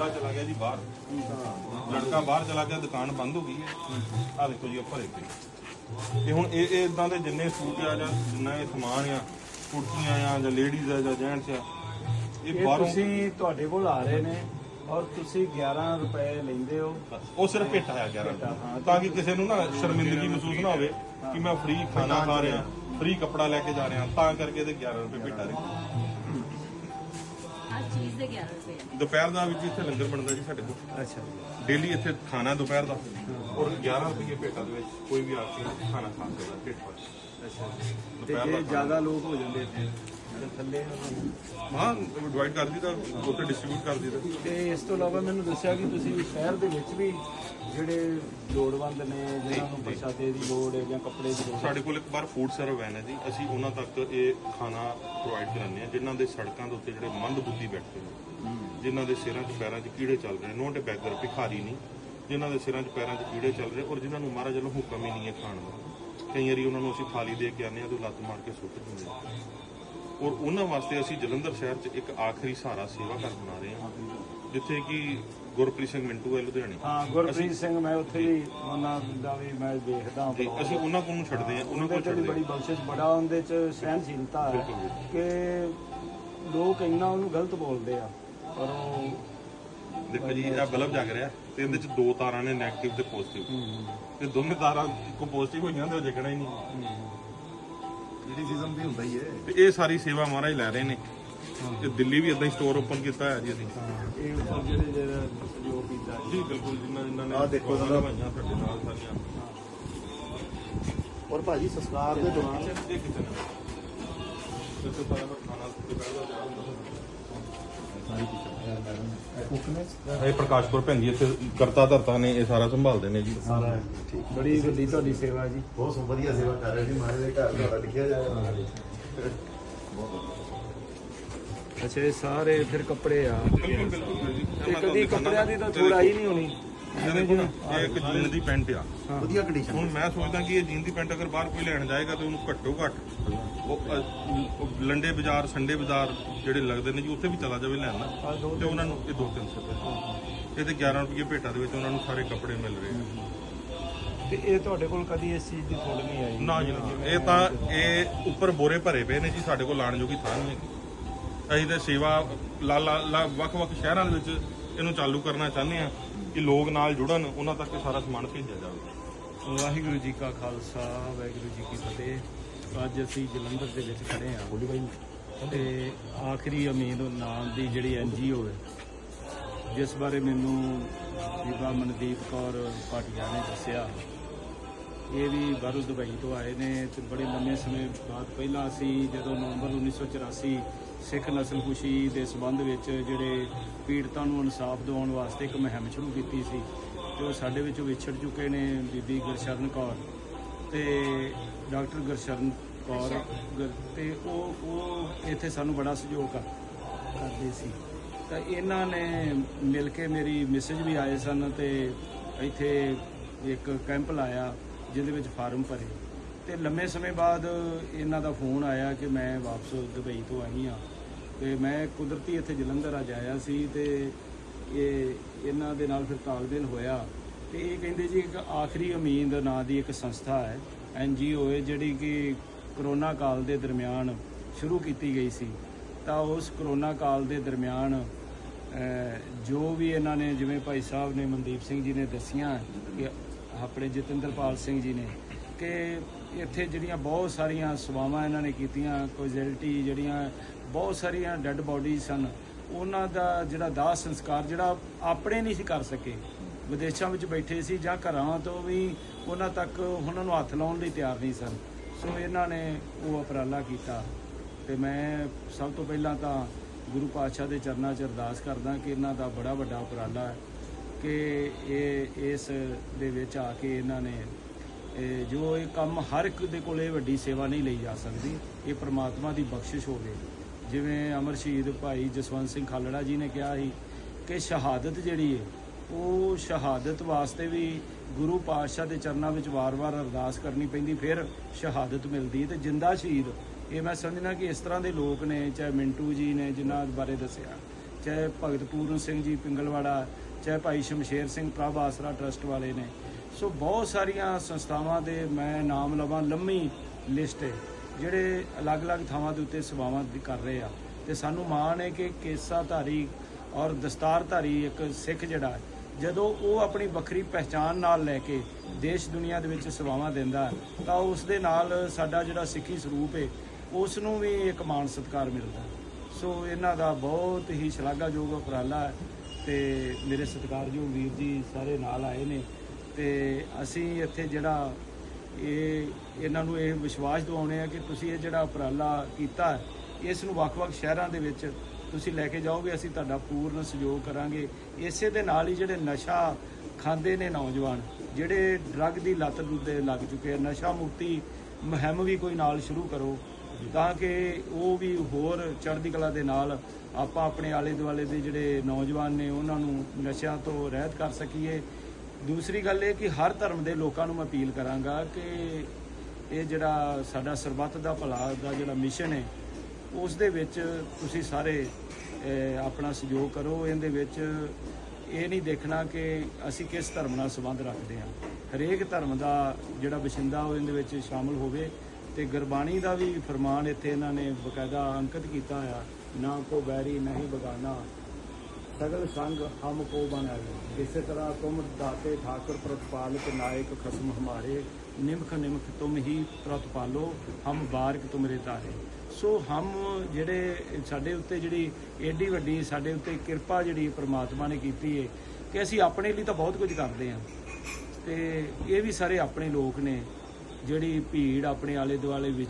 ਮੁੰਡਾ ਚਲਾ ਗਿਆ ਜੀ ਬਾਹਰ। ਲੜਕਾ ਬਾਹਰ ਚਲਾ ਗਿਆ ਦੁਕਾਨ ਬੰਦ ਹੋ ਗਈ ਹੈ। ਆ ਦੇਖੋ ਜੀ ਉੱਪਰ ਇੱਕ ਤੇ ਹੁਣ ਇਹ ਇਹ ਇਦਾਂ ਦੇ ਜਿੰਨੇ ਸੂਟ ਆ ਜਾਂ ਜਿੰਨਾ ਇਹ ਸਮਾਨ ਆ ਕੁੜਤੀਆਂ ਆ ਜਾਂ ਲੇਡੀਜ਼ ਆ ਜਾਂ ਜੈਂਟਸ ਆ ਇਹ ਬਾਹਰੋਂ ਤੁਸੀਂ ਤੁਹਾਡੇ ਕੋਲ ਆ ਰਹੇ ਨੇ ਔਰ ਤੁਸੀਂ 11 ਰੁਪਏ ਲੈਂਦੇ ਹੋ। ਉਹ ਸਿਰਫ ਭੇਟਾ ਹਾਂ। ਤਾਂ ਕਿ ਕਿਸੇ ਨੂੰ ਨਾ ਸ਼ਰਮਿੰਦਗੀ ਮਹਿਸੂਸ ਨਾ ਹੋਵੇ ਕਿ ਮੈਂ ਫ੍ਰੀ ਖਾਣਾ ਖਾ ਰਿਹਾ ਫ੍ਰੀ ਕੱਪੜਾ ਲੈ ਕੇ ਜਾ ਰਿਹਾ ਤਾਂ ਕਰਕੇ ਤੇ 11 ਰੁਪਏ ਭੇਟਾ ਹਰ ਚੀਜ਼ ਦੇ 11 ਰੁਪਏ ਆ। ਦੁਪਹਿਰ ਦਾ ਵਿੱਚ ਇੱਥੇ ਲੰਗਰ ਬਣਦਾ ਜੀ ਸਾਡੇ ਕੋਲ। ਅੱਛਾ ਡੇਲੀ ਇੱਥੇ ਖਾਣਾ ਦੁਪਹਿਰ ਦਾ। ਔਰ 11 ਰੁਪਏ ਭੇਟਾ ਦੇ ਵਿੱਚ ਕੋਈ ਵੀ ਆ ਕੇ ਖਾਣਾ ਖਾ ਸਕਦਾ ਢਿੱਡ ਭਰ ਅੱਛਾ ਤੇ ਦੁਪਹਿਰ ਦਾ ਜੇ ਖਾਣਾ। ਜ਼ਿਆਦਾ ਲੋਕ ਹੋ ਜਾਂਦੇ ਤੇ ਤੇ ਥੱਲੇ ਹਾਂ ਡਿਵਾਈਡ ਕਰ ਦਿੱਤਾ ਉੱਥੇ ਡਿਸਟ੍ਰੀਬਿਊਟ ਕਰ ਦਿੱਤਾ ਤੇ ਇਸ ਤੋਂ ਇਲਾਵਾ ਮੈਨੂੰ ਦੱਸਿਆ ਕਿ ਤੁਸੀਂ ਸ਼ਹਿਰ ਦੇ ਵਿੱਚ ਵੀ ਜਿਹੜੇ ਲੋੜਵੰਦ ਨੇ ਜਿਨ੍ਹਾਂ ਨੂੰ ਪ੍ਰਸ਼ਾਦੇ ਦੀ ਲੋੜ ਹੈ ਜਾਂ ਕੱਪੜੇ ਦੀ ਲੋੜ ਹੈ। ਸਾਡੇ ਕੋਲ ਇੱਕ ਵਾਰ ਫੂਡ ਸਰਵ ਵੈਨ ਹੈ ਜੀ। ਅਸੀਂ ਉਹਨਾਂ ਤੱਕ ਇਹ ਖਾਣਾ ਪ੍ਰੋਵਾਈਡ ਕਰਾਉਂਦੇ ਹਾਂ ਜਿਨ੍ਹਾਂ ਦੇ ਸੜਕਾਂ ਦੇ ਉੱਤੇ ਜਿਹੜੇ ਮੰਦ ਬੁੱਧੀ ਬੈਠੇ ਨੇ। ਜਿਨ੍ਹਾਂ ਦੇ ਸਿਰਾਂ 'ਚ ਪੈਰਾਂ 'ਚ ਕੀੜੇ ਚੱਲ ਰਹੇ ਨੋਟ ਬੈਗਰ ਭਿਖਾਰੀ ਨਹੀਂ। ਜਿਨ੍ਹਾਂ ਦੇ ਸਿਰਾਂ 'ਚ ਪੈਰਾਂ 'ਚ ਕੀੜੇ ਚੱਲ ਰਹੇ ਔਰ ਜਿਨ੍ਹਾਂ ਨੂੰ ਮਹਾਰਾਜ ਵੱਲੋਂ ਹੁਕਮ ਹੀ ਨਹੀਂ ਹੈ ਖਾਣ ਦਾ। ਕਈ ਵਾਰੀ ਉਹਨਾਂ ਨੂੰ ਅਸੀਂ ਥਾਲੀ ਦੇ ਕੇ ਆਉਂਦੇ ਹਾਂ ਤੇ ਲੱਤ ਮਾਰ ਕੇ ਸੁੱਟ ਦਿੰਦੇ ਆ ਔਰ ਉਹਨਾਂ ਵਾਸਤੇ ਅਸੀਂ ਜਲੰਧਰ ਸ਼ਹਿਰ 'ਚ ਇੱਕ ਆਖਰੀ ਸਹਾਰਾ ਸੇਵਾ ਘਰ ਬਣਾ ਰਹੇ ਹਾਂ ਜਿੱਥੇ ਕਿ ਗੁਰਪ੍ਰੀਤ ਸਿੰਘ ਮਿੰਟੂ ਹੈ ਲੁਧਿਆਣੇ ਹਾਂ ਗੁਰਪ੍ਰੀਤ ਸਿੰਘ ਮੈਂ ਉੱਥੇ ਵੀ ਉਹਨਾਂ ਦਾ ਵੀ ਮੈਂ ਦੇਖਦਾ ਹਾਂ। ਤੇ ਅਸੀਂ ਉਹਨਾਂ ਕੋਲ ਨੂੰ ਛੱਡਦੇ ਹਾਂ ਉਹਨਾਂ ਕੋਲ ਛੱਡਦੇ ਬੜੀ ਬਖਸ਼ਿਸ਼ ਬੜਾ ਉਹਦੇ ਚ ਸਹਿਨਸ਼ੀਲਤਾ ਹੈ ਕਿ ਲੋਕ ਇੰਨਾ ਉਹਨੂੰ ਗਲਤ ਬੋਲਦੇ ਆ ਪਰ ਉਹ। ਦੇਖੋ ਜੀ ਇਹ ਬਲਬ ਜਗ ਰਿਹਾ ਤੇ ਇਹਦੇ 'ਚ ਦੋ ਤਾਰਾਂ ਨੇ 네ਗੇਟਿਵ ਤੇ ਪੋਜ਼ਿਟਿਵ ਤੇ ਦੋਨੇ ਤਾਰਾਂ ਇੱਕੋ ਪੋਜ਼ਿਟਿਵ ਹੋਈਆਂ ਤੇ ਉਹ ਜਗਣਾ ਹੀ ਨਹੀਂ। ਕ੍ਰਿਟਿਸਿਜ਼ਮ ਵੀ ਹੁੰਦਾ ਹੀ ਹੈ। ਤੇ ਇਹ ਸਾਰੀ ਸੇਵਾ ਮਹਾਰਾਜ ਲੈ ਰਹੇ ਨੇ। ਤੇ ਦਿੱਲੀ ਵੀ ਇਦਾਂ ਹੀ ਸਟੋਰ ਓਪਨ ਕੀਤਾ ਹੈ ਜੀ ਅਸੀਂ। ਇਹ ਉੱਪਰ ਜਿਹੜੇ ਜਿਹੜਾ ਸਹਿਯੋਗ ਕੀਤਾ ਜੀ ਜੀ ਬਿਲਕੁਲ ਜਿੰਨਾ ਜਿੰਨਾ ਨੇ ਆਹ ਦੇਖੋ ਦੁਕਾਨਾਂ ਜਰਾ। ਲਵਾਈਆਂ ਸਾਡੇ ਨਾਲ ਸਾਰੀਆਂ। ਔਰ ਭਾਜੀ ਸੰਸਕਾਰ ਦੇ ਦੌਰਾਨ ਇਹ ਕਿਤੇ ਨਾ ਕਿਤੇ ਸਾਰਾ ਖਾਣਾ ਦੁਪਹਿਰ ਦਾ ਤਿਆਰ ਹੁੰਦਾ ਇਹ ਪ੍ਰਕਾਸ਼ਪੁਰ ਭੈਣ ਜੀ ਇੱਥੇ ਕਰਤਾ ਧਰਤਾ ਨੇ ਇਹ ਸਾਰਾ ਸੰਭਾਲਦੇ ਨੇ ਜੀ। ਸਾਰਾ ਠੀਕ ਬੜੀ ਵੱਡੀ ਤੁਹਾਡੀ ਸੇਵਾ ਜੀ। ਬਹੁਤ ਵਧੀਆ ਸੇਵਾ ਕਰ ਰਹੇ ਜੀ ਮਹਾਰਾਜ ਦੇ ਘਰ ਦਾ ਲਿਖਿਆ ਜਾਏ। ਅੱਛਾ ਇਹ ਸਾਰੇ ਫਿਰ ਕੱਪੜੇ ਆ। ਬਿਲਕੁਲ ਬਿਲਕੁਲ ਜੀ ਤੇ ਕਦੀ ਕੱਪੜਿਆਂ ਦੀ ਤਾਂ ਥੋੜਾ ਹੀ ਨਹੀਂ ਹੋਣੀ। ਇਹਦੇ ਕੋਲ ਇਹ ਇੱਕ ਜੀਨ ਦੀ ਪੈਂਟ ਆ। ਵਧੀਆ ਕੰਡੀਸ਼ਨ ਹੁਣ ਮੈਂ ਸੋਚਦਾ ਕਿ ਇਹ ਜੀਨ ਦੀ ਪੈਂਟ ਅਗਰ ਬਾਹਰ ਕੋਈ ਲੈਣ ਜਾਏਗਾ ਤੇ ਉਹਨੂੰ ਘੱਟੋ ਘੱਟ ਉਹ ਅ, ਉਹ ਲੰਡੇ ਬਾਜ਼ਾਰ ਸੰਡੇ ਬਾਜ਼ਾਰ ਜਿਹੜੇ ਲੱਗਦੇ ਨੇ ਜੀ ਉੱਥੇ ਵੀ ਚਲਾ ਜਾਵੇ ਲੈਣ। ਨਾ ਆ ਦੋ ਤੇ ਉਹਨਾਂ ਨੂੰ ਇਹ 2-300 ਰੁਪਏ। ਇਹ ਤੇ 11 ਰੁਪਏ ਭੇਟਾ ਦੇ ਵਿੱਚ ਉਹਨਾਂ ਨੂੰ ਸਾਰੇ ਕੱਪੜੇ ਮਿਲ ਰਹੇ ਆ। ਤੇ ਇਹ ਤੁਹਾਡੇ ਕੋਲ ਕਦੀ ਇਸ ਚੀਜ਼ ਦੀ ਥੋੜ ਨਹੀਂ ਆਈ? ਨਾ ਜੀ ਇਹ ਤਾਂ ਇਹ ਉੱਪਰ ਬੋਰੇ ਭਰੇ ਪਏ ਨੇ ਜੀ ਸਾਡੇ ਕੋਲ ਲਾਣ ਜੋਗੀ ਥਾਂ ਨਹੀਂ ਹੈਗੀ। ਅਸੀਂ ਤੇ ਸੇਵਾ ਲਾ ਲਾ ਲਾ- ਵੱਖ-ਵੱਖ ਸ਼ਹਿਰਾਂ ਦੇ ਵਿੱਚ ਇਹਨੂੰ ਚਾਲੂ ਕਰਨਾ ਚਾਹੁੰਦੇ ਆ ਕਿ ਲੋਕ ਨਾਲ ਜੁੜਨ ਉਹਨਾਂ ਤੱਕ ਇਹ ਸਾਰਾ ਸਮਾਨ ਭੇਜਿਆ ਜਾਵੇ। ਵਾਹਿਗੁਰੂ ਜੀ ਕਾ ਖਾਲਸਾ ਵਾਹਿਗੁਰੂ ਜੀ ਕੀ ਫਤਿਹ। ਅੱਜ ਅਸੀਂ ਜਲੰਧਰ ਦੇ ਵਿੱਚ ਖੜੇ ਹਾਂ। ਤੇ ਆਖਰੀ ਉਮੀਦ ਨਾਮ ਦੀ ਜਿਹੜੀ ਐਨਜੀਓ ਹੈ ਜਿਸ ਬਾਰੇ ਮੈਨੂੰ ਬੀਬਾ ਮਨਦੀਪ ਕੌਰ ਭਾਟੀਆ ਨੇ ਦੱਸਿਆ ਇਹ ਵੀ ਬਾਹਰੋਂ ਦੁਬਈ ਤੋਂ ਆਏ ਨੇ ਤੇ ਬੜੇ ਲੰਮੇ ਸਮੇਂ ਬਾਅਦ ਪਹਿਲਾਂ ਅਸੀਂ ਜਦੋਂ ਨਵੰਬਰ 1984 ਸਿੱਖ ਨਸਲਕੁਸ਼ੀ ਦੇ ਸਬੰਧ ਵਿੱਚ ਜਿਹੜੇ ਪੀੜਤਾਂ ਨੂੰ ਇਨਸਾਫ ਦਿਵਾਉਣ ਵਾਸਤੇ ਇੱਕ ਮੁਹਿੰਮ ਸ਼ੁਰੂ ਕੀਤੀ ਸੀ, ਜੋ ਸਾਡੇ ਵਿੱਚੋਂ ਵਿਛੜ ਚੁੱਕੇ ਨੇ ਬੀਬੀ ਗੁਰਸ਼ਰਨ ਕੌਰ ਤੇ ਡਾਕਟਰ ਗੁਰਸ਼ਰਨ ਕੌਰ ਗੁਰ- ਤੇ ਉਹ ਉਹ ਇੱਥੇ ਸਾਨੂੰ ਬੜਾ ਸਹਿਯੋਗ ਕਰਦੇ ਸੀ। ਤਾਂ ਇਹਨਾਂ ਨੇ ਮਿਲ ਕੇ ਮੇਰੀ ਮੈਸੇਜ ਵੀ ਆਏ ਸਨ ਤੇ ਇੱਥੇ ਇੱਕ ਕੈਂਪ ਲਾਇਆ, ਜਿਹਦੇ ਵਿੱਚ ਫਾਰਮ ਭਰੇ। ਤੇ ਲੰਮੇ ਸਮੇਂ ਬਾਅਦ ਇਹਨਾਂ ਦਾ ਫੋਨ ਆਇਆ ਕਿ ਮੈਂ ਵਾਪਸ ਦੁਬਈ ਤੋਂ ਆਈ ਹਾਂ। ਤੇ ਮੈਂ ਕੁਦਰਤੀ ਇੱਥੇ ਜਲੰਧਰ ਅੱਜ ਆਇਆ ਸੀ ਤੇ ਇਹ ਇਹਨਾਂ ਦੇ ਨਾਲ ਫਿਰ ਤਾਲਮੇਲ ਹੋਇਆ। ਤੇ ਇਹ ਕਹਿੰਦੇ ਜੀ ਇੱਕ ਆਖਰੀ ਉਮੀਦ ਨਾਂ ਦੀ ਇੱਕ ਸੰਸਥਾ ਹੈ, ਐਨ ਜੀ ਓ ਹੈ, ਜਿਹੜੀ ਕਿ ਕਰੋਨਾ ਕਾਲ ਦੇ ਦਰਮਿਆਨ ਸ਼ੁਰੂ ਕੀਤੀ ਗਈ ਸੀ। ਤਾਂ ਉਸ ਕਰੋਨਾ ਕਾਲ ਦੇ ਦਰਮਿਆਨ ਜੋ ਵੀ ਇਹਨਾਂ ਨੇ, ਜਿਵੇਂ ਭਾਈ ਸਾਹਿਬ ਨੇ, ਮਨਦੀਪ ਸਿੰਘ ਜੀ ਨੇ ਦੱਸੀਆਂ ਕਿ ਆਪਣੇ ਜਤਿੰਦਰਪਾਲ ਸਿੰਘ ਜੀ ਨੇ, ਕਿ ਇੱਥੇ ਜਿਹੜੀਆਂ ਬਹੁਤ ਸਾਰੀਆਂ ਸੇਵਾਵਾਂ ਇਹਨਾਂ ਨੇ ਕੀਤੀਆਂ ਕੋਜ਼ੈਲਿਟੀ ਜਿਹੜੀਆਂ, ਬਹੁਤ ਸਾਰੀਆਂ ਡੈੱਡ ਬੋਡੀ ਸਨ ਉਹਨਾਂ ਦਾ ਜਿਹੜਾ ਦਾਹ ਸੰਸਕਾਰ ਜਿਹੜਾ ਆਪਣੇ ਨਹੀਂ ਸੀ ਕਰ ਸਕੇ। ਵਿਦੇਸ਼ਾਂ ਵਿੱਚ ਬੈਠੇ ਸੀ ਜਾਂ ਘਰਾਂ ਤੋਂ ਵੀ ਉਹਨਾਂ ਤੱਕ ਉਹਨਾਂ ਨੂੰ ਹੱਥ ਲਾਉਣ ਲਈ ਤਿਆਰ ਨਹੀਂ ਸਨ। ਸੋ ਇਹਨਾਂ ਨੇ ਉਹ ਉਪਰਾਲਾ ਕੀਤਾ। ਤੇ ਮੈਂ ਸਭ ਤੋਂ ਪਹਿਲਾਂ ਤਾਂ ਗੁਰੂ ਪਾਤਸ਼ਾਹ ਦੇ ਚਰਨਾਂ 'ਚ ਅਰਦਾਸ ਕਰਦਾ ਕਿ ਇਹਨਾਂ ਦਾ ਬੜਾ ਵੱਡਾ ਉਪਰਾਲਾ ਹੈ ਕਿ ਇਹ, ਇਸ ਦੇ ਵਿੱਚ ਆ ਕੇ ਇਹਨਾਂ ਨੇ ਇਹ ਜੋ ਇਹ ਕੰਮ ਹਰ ਇੱਕ ਦੇ ਕੋਲੇ ਵੱਡੀ ਸੇਵਾ ਨਹੀਂ ਲਈ ਜਾ ਸਕਦੀ, ਇਹ ਪ੍ਰਮਾਤਮਾ ਦੀ ਬਖਸ਼ਿਸ਼ ਹੋਵੇ। ਜਿਵੇਂ ਅਮਰ ਸ਼ਹੀਦ ਭਾਈ ਜਸਵੰਤ ਸਿੰਘ ਖਾਲੜਾ ਜੀ ਨੇ ਕਿਹਾ ਸੀ ਕਿ ਸ਼ਹਾਦਤ ਜਿਹੜੀ ਹੈ ਉਹ ਸ਼ਹਾਦਤ ਵਾਸਤੇ ਵੀ ਗੁਰੂ ਪਾਤਸ਼ਾਹ ਦੇ ਚਰਨਾਂ ਵਿੱਚ ਵਾਰ-ਵਾਰ ਅਰਦਾਸ ਕਰਨੀ ਪੈਂਦੀ, ਫਿਰ ਸ਼ਹਾਦਤ ਮਿਲਦੀ ਹੈ ਤੇ ਜਿੰਦਾ ਸ਼ਹੀਦ। ਇਹ ਮੈਂ ਸਮਝਣਾ ਕਿ ਇਸ ਤਰ੍ਹਾਂ ਦੇ ਲੋਕ ਨੇ, ਚਾਹੇ ਮਿੰਟੂ ਜੀ ਨੇ ਜਿਨ੍ਹਾਂ ਬਾਰੇ ਦੱਸਿਆ, ਚਾਹੇ ਭਗਤ ਪੂਰਨ ਸਿੰਘ ਜੀ ਪਿੰਗਲਵਾੜਾ, ਚਾਹੇ ਭਾਈ ਸ਼ਮਸ਼ੇਰ ਸਿੰਘ ਪ੍ਰਭ ਆਸਰਾ ਟਰਸਟ ਵਾਲੇ ਨੇ ਸੋ ਬਹੁਤ ਸਾਰੀਆਂ ਸੰਸਥਾਵਾਂ ਦੇ ਮੈਂ ਨਾਮ ਲਵਾਂ ਲੰਮੀ ਲਿਸਟ ਹੈ, ਜਿਹੜੇ ਅਲੱਗ-ਅਲੱਗ ਥਾਵਾਂ ਦੇ ਉੱਤੇ ਸੇਵਾਵਾਂ ਕਰ ਰਹੇ ਆ। ਤੇ ਸਾਨੂੰ ਮਾਣ ਹੈ ਕਿ ਕੇਸਾਧਾਰੀ ਔਰ ਦਸਤਾਰਧਾਰੀ ਇੱਕ ਸਿੱਖ ਜਿਹੜਾ ਜਦੋਂ ਉਹ ਆਪਣੀ ਵੱਖਰੀ ਪਹਿਚਾਨ ਨਾਲ ਲੈ ਕੇ ਦੇਸ਼ ਦੁਨੀਆ ਦੇ ਵਿੱਚ ਸੇਵਾਵਾਂ ਦਿੰਦਾ ਤਾਂ ਉਸ ਦੇ ਨਾਲ ਸਾਡਾ ਜਿਹੜਾ ਸਿੱਖੀ ਸਰੂਪ ਹੈ, ਉਸ ਨੂੰ ਵੀ ਇੱਕ ਮਾਣ ਸਤਿਕਾਰ ਮਿਲਦਾ ਸੋ ਇਹਨਾਂ ਦਾ ਬਹੁਤ ਹੀ ਸ਼ਲਾਘਾਯੋਗ ਉਪਰਾਲਾ ਹੈ ਤੇ ਮੇਰੇ ਸਤਿਕਾਰਯੋਗ ਵੀਰ ਜੀ ਸਾਰੇ ਨਾਲ ਆਏ ਨੇ। ਤੇ ਅਸੀਂ ਇੱਥੇ ਜਿਹੜਾ ਇਹ, ਇਹਨਾਂ ਨੂੰ ਇਹ ਵਿਸ਼ਵਾਸ ਦਿਵਾਉਣੇ ਆ ਕਿ ਤੁਸੀਂ ਇਹ ਜਿਹੜਾ ਉਪਰਾਲਾ ਕੀਤਾ, ਇਸ ਨੂੰ ਵੱਖ-ਵੱਖ ਸ਼ਹਿਰਾਂ ਦੇ ਵਿੱਚ ਤੁਸੀਂ ਲੈ ਕੇ ਜਾਓਗੇ, ਅਸੀਂ ਤੁਹਾਡਾ ਪੂਰਨ ਸਹਿਯੋਗ ਕਰਾਂਗੇ। ਇਸੇ ਦੇ ਨਾਲ ਹੀ ਜਿਹੜੇ ਨਸ਼ਾ ਖਾਂਦੇ ਨੇ ਨੌਜਵਾਨ, ਜਿਹੜੇ ਡਰੱਗ ਦੀ ਲੱਤ ਦੇ ਲੱਗ ਚੁੱਕੇ ਆ, ਨਸ਼ਾ ਮੁਕਤੀ ਮੁਹਿੰਮ ਵੀ ਕੋਈ ਨਾਲ ਸ਼ੁਰੂ ਕਰੋ, ਤਾਂ ਕਿ ਉਹ ਵੀ ਹੋਰ ਚੜ੍ਹਦੀ ਕਲਾ ਦੇ ਨਾਲ ਆਪਾਂ ਆਪਣੇ ਆਲੇ ਦੁਆਲੇ ਦੇ ਜਿਹੜੇ ਨੌਜਵਾਨ ਨੇ, ਉਹਨਾਂ ਨੂੰ ਨਸ਼ਿਆਂ ਤੋਂ ਰਹਿਤ ਕਰ ਸਕੀਏ। ਦੂਸਰੀ ਗੱਲ ਇਹ ਕਿ ਹਰ ਧਰਮ ਦੇ ਲੋਕਾਂ ਨੂੰ ਮੈਂ ਅਪੀਲ ਕਰਾਂਗਾ ਕਿ ਇਹ ਜਿਹੜਾ ਸਾਡਾ ਸਰਬੱਤ ਦਾ ਭਲਾ, ਦਾ ਜਿਹੜਾ ਮਿਸ਼ਨ ਹੈ, ਉਸ ਦੇ ਵਿੱਚ ਤੁਸੀਂ ਸਾਰੇ ਆਪਣਾ ਸਹਿਯੋਗ ਕਰੋ। ਇਹਦੇ ਵਿੱਚ ਇਹ ਨਹੀਂ ਦੇਖਣਾ ਕਿ ਅਸੀਂ ਕਿਸ ਧਰਮ ਨਾਲ ਸੰਬੰਧ ਰੱਖਦੇ ਹਾਂ। ਹਰੇਕ ਧਰਮ ਦਾ ਜਿਹੜਾ ਵਸਿੰਦਾ ਉਹ ਇਹਦੇ ਵਿੱਚ ਸ਼ਾਮਲ ਹੋਵੇ ਤੇ ਗੁਰਬਾਣੀ ਦਾ ਵੀ ਫਰਮਾਨ ਇੱਥੇ ਇਹਨਾਂ ਨੇ ਬਕਾਇਦਾ ਅੰਕਿਤ ਕੀਤਾ ਹੋਇਆ, ਨਾ ਕੋ ਬੈਰੀ ਨਹੀਂ ਬਗਾਨਾ। ਸਗਲ ਸੰਗ ਹਮ ਕੋ ਬਣਾਏ ਇਸੇ ਤਰ੍ਹਾਂ ਤੁਮ ਦਾਤੇ ਠਾਕੁਰ ਪ੍ਰਤਪਾਲਕ ਨਾਇਕ ਖਸਮ ਹਮਾਰੇ। ਨਿਮਖ ਨਿਮਖ ਤੁਮ ਹੀ ਪ੍ਰਤਪਾਲੋ, ਹਮ ਬਾਰਕ ਤੁਮਰੇ ਤਾਰੇ। ਸੋ ਹਮ ਜਿਹੜੇ ਸਾਡੇ ਉੱਤੇ ਜਿਹੜੀ ਏਡੀ ਵੱਡੀ, ਸਾਡੇ ਉੱਤੇ ਕਿਰਪਾ ਜਿਹੜੀ ਪ੍ਰਮਾਤਮਾ ਨੇ ਕੀਤੀ ਹੈ ਕਿ ਅਸੀਂ ਆਪਣੇ ਲਈ ਤਾਂ ਬਹੁਤ ਕੁਝ ਕਰਦੇ ਹਾਂ ਤੇ ਇਹ ਵੀ ਸਾਰੇ ਆਪਣੇ ਲੋਕ ਨੇ, ਜਿਹੜੀ ਭੀੜ ਆਪਣੇ ਆਲੇ ਦੁਆਲੇ ਵਿੱਚ